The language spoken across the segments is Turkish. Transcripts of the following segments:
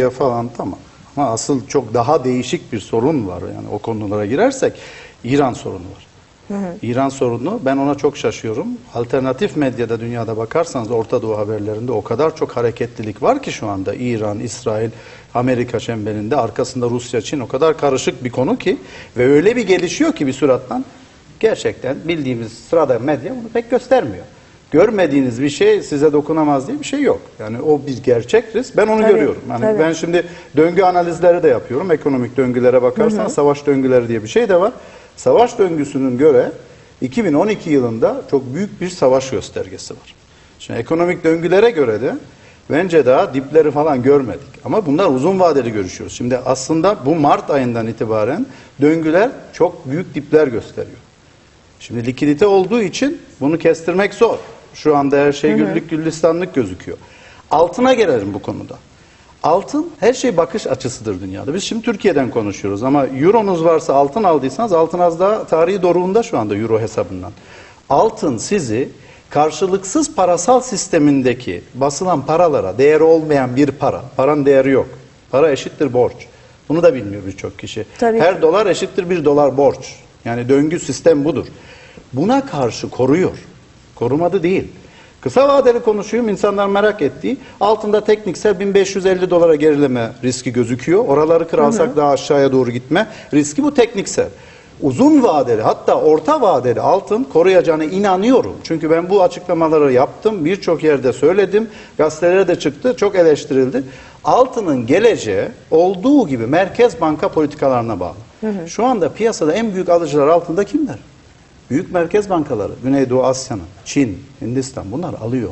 Ya falan tamam. Ama asıl çok daha değişik bir sorun var. Yani o konulara girersek İran sorunu var. İran sorunu ben ona çok şaşıyorum. Alternatif medyada dünyada bakarsanız Orta Doğu haberlerinde o kadar çok hareketlilik var ki şu anda İran, İsrail, Amerika çemberinde arkasında Rusya, Çin o kadar karışık bir konu ki ve öyle bir gelişiyor ki bir sürattan gerçekten bildiğimiz sırada medya bunu pek göstermiyor. Görmediğiniz bir şey size dokunamaz diye bir şey yok. Yani o bir gerçek risk. Ben onu Tabii, görüyorum. Yani tabii. ben şimdi döngü analizleri de yapıyorum. Ekonomik döngülere bakarsan savaş döngüleri diye bir şey de var. Savaş döngüsünün göre 2012 yılında çok büyük bir savaş göstergesi var. Şimdi ekonomik döngülere göre de bence daha dipleri falan görmedik. Ama bunlar uzun vadeli görüşüyoruz. Şimdi aslında bu Mart ayından itibaren döngüler çok büyük dipler gösteriyor. Şimdi likidite olduğu için bunu kestirmek zor. Şu anda her şey güllük gülistanlık gözüküyor. Altına gelelim bu konuda. Altın her şey bakış açısıdır dünyada. Biz şimdi Türkiye'den konuşuyoruz ama euronuz varsa altın aldıysanız altın az daha tarihi doruğunda şu anda euro hesabından. Altın sizi karşılıksız parasal sistemindeki basılan paralara değeri olmayan bir para, paranın değeri yok. Para eşittir borç. Bunu da bilmiyor birçok kişi. Tabii Her dolar eşittir bir dolar borç. Yani döngü sistem budur. Buna karşı koruyor. Korumadı değil. Kısa vadeli konuşuyorum insanlar merak ettiği altında tekniksel 1550 dolara gerileme riski gözüküyor. Oraları kırarsak daha aşağıya doğru gitme riski bu tekniksel. Uzun vadeli hatta orta vadeli altın koruyacağına inanıyorum. Çünkü ben bu açıklamaları yaptım. Birçok yerde söyledim. Gazetelere de çıktı. Çok eleştirildi. Altının geleceği olduğu gibi merkez banka politikalarına bağlı. Şu anda piyasada en büyük alıcılar altında kimler? Büyük merkez bankaları, Güneydoğu Asya'nın, Çin, Hindistan bunlar alıyor.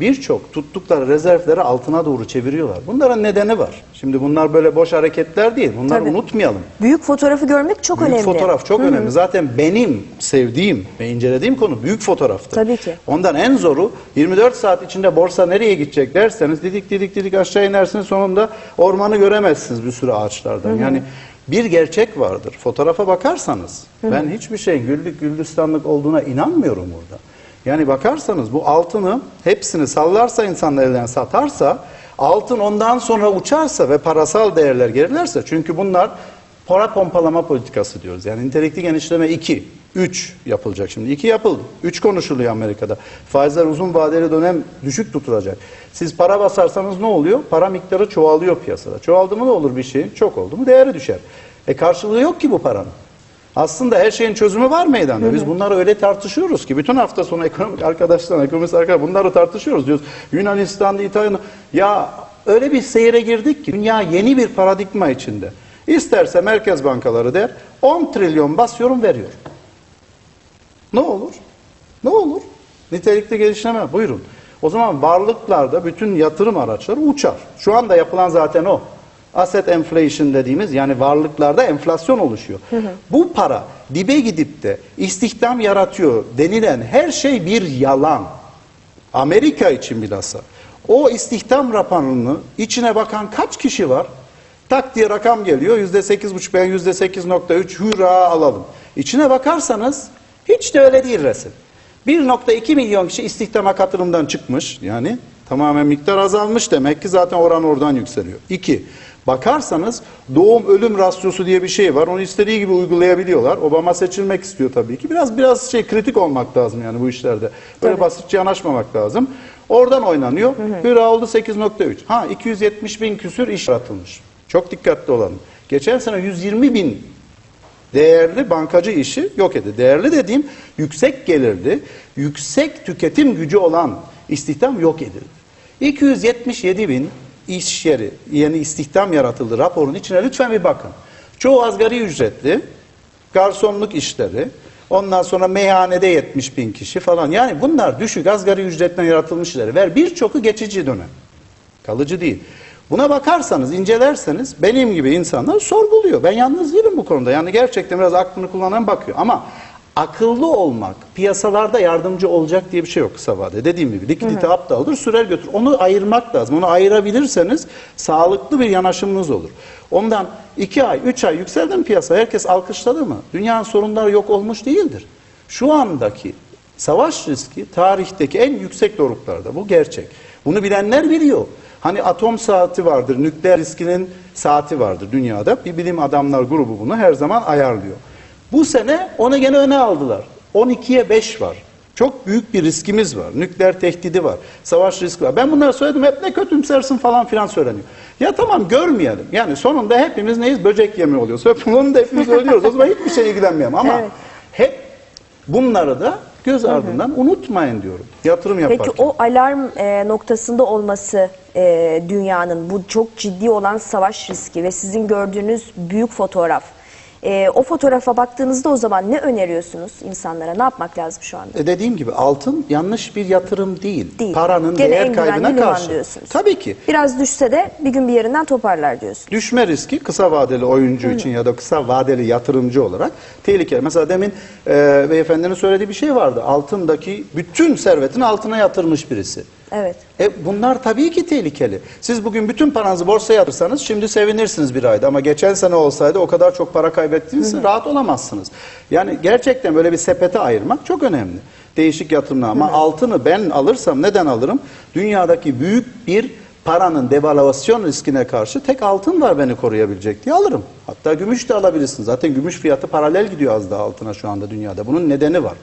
Birçok tuttukları rezervleri altına doğru çeviriyorlar. Bunların nedeni var. Şimdi bunlar böyle boş hareketler değil. Bunları Tabii. unutmayalım. Büyük fotoğrafı görmek çok büyük önemli. fotoğraf çok önemli. Zaten benim sevdiğim ve incelediğim konu büyük fotoğraftır. Tabii ki. Ondan en zoru 24 saat içinde borsa nereye gidecek derseniz didik didik didik aşağı inersiniz sonunda ormanı göremezsiniz bir sürü ağaçlardan. Yani bir gerçek vardır. Fotoğrafa bakarsanız ben hiçbir şeyin güllük gülistanlık olduğuna inanmıyorum burada. Yani bakarsanız bu altını hepsini sallarsa insanlar elden satarsa altın ondan sonra uçarsa ve parasal değerler gerilerse çünkü bunlar para pompalama politikası diyoruz. Yani nitelikli genişleme 2, 3 yapılacak şimdi. 2 yapıldı. 3 konuşuluyor Amerika'da. Faizler uzun vadeli dönem düşük tutulacak. Siz para basarsanız ne oluyor? Para miktarı çoğalıyor piyasada. Çoğaldı mı ne olur bir şeyin? Çok oldu mu değeri düşer. E karşılığı yok ki bu paranın. Aslında her şeyin çözümü var meydanda. Biz bunları öyle tartışıyoruz ki bütün hafta sonu ekonomik arkadaşlar, ekonomist arkadaşlar bunları tartışıyoruz diyoruz. Yunanistan'da, İtalya'da ya öyle bir seyre girdik ki dünya yeni bir paradigma içinde. İsterse merkez bankaları der 10 trilyon basıyorum veriyorum. Ne olur? Ne olur? Nitelikli gelişleme buyurun. O zaman varlıklarda bütün yatırım araçları uçar. Şu anda yapılan zaten o. Asset inflation dediğimiz yani varlıklarda enflasyon oluşuyor. Bu para dibe gidip de istihdam yaratıyor denilen her şey bir yalan. Amerika için bilhassa. O istihdam raporunu içine bakan kaç kişi var? Tak diye rakam geliyor. Yüzde sekiz buçuk ben yüzde sekiz nokta üç hurra alalım. İçine bakarsanız hiç de öyle değil resim. 1.2 milyon kişi istihdama katılımdan çıkmış. Yani tamamen miktar azalmış demek ki zaten oran oradan yükseliyor. İki, bakarsanız doğum ölüm rasyosu diye bir şey var. Onu istediği gibi uygulayabiliyorlar. Obama seçilmek istiyor tabii ki. Biraz biraz şey kritik olmak lazım yani bu işlerde. Böyle Tabii. basitçe yanaşmamak lazım. Oradan oynanıyor. Hüra oldu 8.3. Ha 270 bin küsür iş yaratılmış. Çok dikkatli olalım. Geçen sene 120 bin değerli bankacı işi yok edildi. Değerli dediğim yüksek gelirli, yüksek tüketim gücü olan istihdam yok edildi. 277 bin iş yeri, yeni istihdam yaratıldı raporun içine lütfen bir bakın. Çoğu asgari ücretli, garsonluk işleri, ondan sonra meyhanede 70 bin kişi falan. Yani bunlar düşük asgari ücretten yaratılmış işleri. Ver birçoku geçici dönem. Kalıcı değil. Buna bakarsanız, incelerseniz benim gibi insanlar sorguluyor. Ben yalnız değilim bu konuda. Yani gerçekten biraz aklını kullanan bakıyor. Ama akıllı olmak, piyasalarda yardımcı olacak diye bir şey yok kısa vadede. Dediğim gibi likidite aptaldır, sürer götür. Onu ayırmak lazım. Onu ayırabilirseniz sağlıklı bir yanaşımınız olur. Ondan iki ay, üç ay yükseldi mi piyasa? Herkes alkışladı mı? Dünyanın sorunları yok olmuş değildir. Şu andaki savaş riski tarihteki en yüksek doruklarda. Bu gerçek. Bunu bilenler biliyor. Hani atom saati vardır, nükleer riskinin saati vardır dünyada. Bir bilim adamlar grubu bunu her zaman ayarlıyor. Bu sene onu gene öne aldılar. 12'ye 5 var. Çok büyük bir riskimiz var. Nükleer tehdidi var. Savaş riski var. Ben bunları söyledim hep ne kötümsersin falan filan söyleniyor. Ya tamam görmeyelim. Yani sonunda hepimiz neyiz? Böcek yemi oluyoruz. Hep bunu da hepimiz ölüyoruz. O zaman hiçbir şey ilgilenmeyelim. Ama Evet. hep bunları da göz ardından unutmayın diyorum. Yatırım yaparken. Peki o alarm e, noktasında olması e, dünyanın bu çok ciddi olan savaş riski ve sizin gördüğünüz büyük fotoğraf. E, o fotoğrafa baktığınızda o zaman ne öneriyorsunuz insanlara? Ne yapmak lazım şu anda? E dediğim gibi altın yanlış bir yatırım değil. Değil. Paranın Gene değer kaybına karşı. diyorsunuz. Tabii ki. Biraz düşse de bir gün bir yerinden toparlar diyorsunuz. Düşme riski kısa vadeli oyuncu için ya da kısa vadeli yatırımcı olarak tehlikeli. Mesela demin e, beyefendinin söylediği bir şey vardı. Altındaki bütün servetini altına yatırmış birisi. Evet. E bunlar tabii ki tehlikeli. Siz bugün bütün paranızı borsaya yatırsanız şimdi sevinirsiniz bir ayda ama geçen sene olsaydı o kadar çok para kaybettiğiniz için rahat olamazsınız. Yani gerçekten böyle bir sepete ayırmak çok önemli. Değişik yatırımlar ama altını ben alırsam neden alırım? Dünyadaki büyük bir paranın devalüasyon riskine karşı tek altın var beni koruyabilecek diye alırım. Hatta gümüş de alabilirsiniz. Zaten gümüş fiyatı paralel gidiyor az daha altına şu anda dünyada. Bunun nedeni var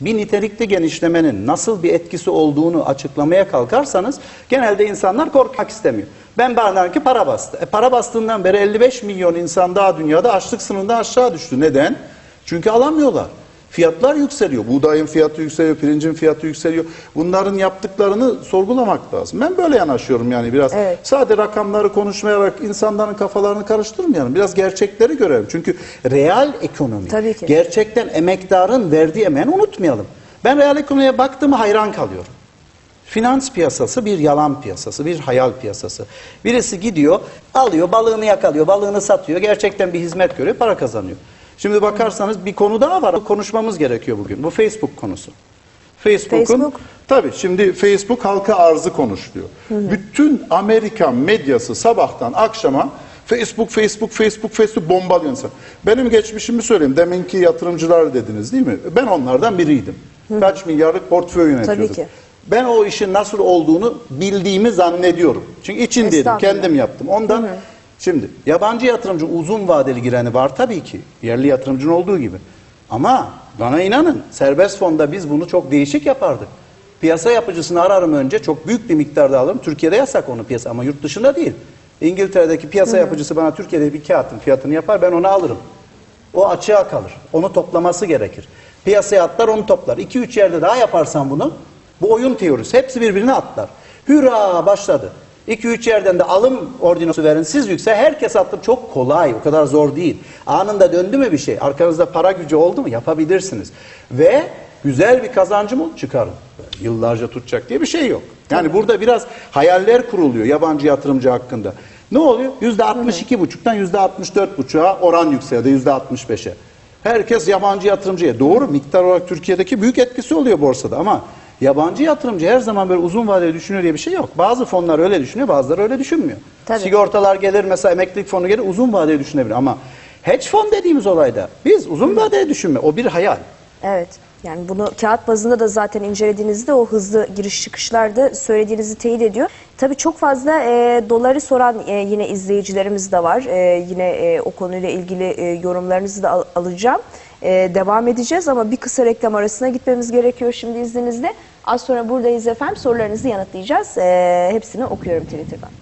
bir nitelikli genişlemenin nasıl bir etkisi olduğunu açıklamaya kalkarsanız genelde insanlar korkmak istemiyor. Ben bana ki para bastı. E, para bastığından beri 55 milyon insan daha dünyada açlık sınırından aşağı düştü. Neden? Çünkü alamıyorlar. Fiyatlar yükseliyor. Buğdayın fiyatı yükseliyor, pirincin fiyatı yükseliyor. Bunların yaptıklarını sorgulamak lazım. Ben böyle yanaşıyorum yani biraz. Evet. Sadece rakamları konuşmayarak insanların kafalarını karıştırmayalım. Biraz gerçekleri görelim. Çünkü real ekonomi, Tabii ki. gerçekten emektarın verdiği emeğini unutmayalım. Ben real ekonomiye baktığımı hayran kalıyorum. Finans piyasası bir yalan piyasası, bir hayal piyasası. Birisi gidiyor, alıyor, balığını yakalıyor, balığını satıyor, gerçekten bir hizmet görüyor, para kazanıyor. Şimdi bakarsanız bir konu daha var. Konuşmamız gerekiyor bugün. Bu Facebook konusu. Facebook'un Facebook. tabii şimdi Facebook halka arzı konuşuyor. Bütün Amerikan medyası sabahtan akşama Facebook, Facebook, Facebook, Facebook bombalıyor insan. Benim geçmişimi söyleyeyim. Deminki yatırımcılar dediniz değil mi? Ben onlardan biriydim. Kaç milyarlık portföy yönetiyordum. Tabii ki. Ben o işin nasıl olduğunu bildiğimi zannediyorum. Çünkü Estağfurullah. kendim yaptım. Ondan şimdi yabancı yatırımcı uzun vadeli gireni var tabii ki. Yerli yatırımcının olduğu gibi. Ama bana inanın serbest fonda biz bunu çok değişik yapardık. Piyasa yapıcısını ararım önce çok büyük bir miktarda alırım. Türkiye'de yasak onu piyasa ama yurt dışında değil. İngiltere'deki piyasa yapıcısı bana Türkiye'de bir kağıtın fiyatını yapar ben onu alırım. O açığa kalır. Onu toplaması gerekir. Piyasaya atlar onu toplar. 2-3 yerde daha yaparsan bunu bu oyun teorisi. Hepsi birbirine atlar. Hüra başladı. 2-3 yerden de alım ordinosu verin. Siz yükse herkes attı. Çok kolay. O kadar zor değil. Anında döndü mü bir şey? Arkanızda para gücü oldu mu? Yapabilirsiniz. Ve güzel bir kazancım oldu çıkarın. Yıllarca tutacak diye bir şey yok. Yani burada biraz hayaller kuruluyor yabancı yatırımcı hakkında. Ne oluyor? %62,5'tan %64,5'a oran yükseliyor da %65'e. Herkes yabancı yatırımcıya. Doğru miktar olarak Türkiye'deki büyük etkisi oluyor borsada ama yabancı yatırımcı her zaman böyle uzun vadeli düşünüyor diye bir şey yok. Bazı fonlar öyle düşünüyor, bazıları öyle düşünmüyor. Tabii. Sigortalar gelir mesela emeklilik fonu gelir uzun vadeli düşünebilir ama hedge fon dediğimiz olayda biz uzun vadeli düşünme. O bir hayal. Evet. Yani bunu kağıt bazında da zaten incelediğinizde o hızlı giriş çıkışlarda söylediğinizi teyit ediyor. Tabii çok fazla e, doları soran e, yine izleyicilerimiz de var. E, yine e, o konuyla ilgili e, yorumlarınızı da al- alacağım. E, devam edeceğiz ama bir kısa reklam arasına gitmemiz gerekiyor şimdi izninizle. Az sonra buradayız efendim. Sorularınızı yanıtlayacağız. E, hepsini okuyorum Twitter'dan.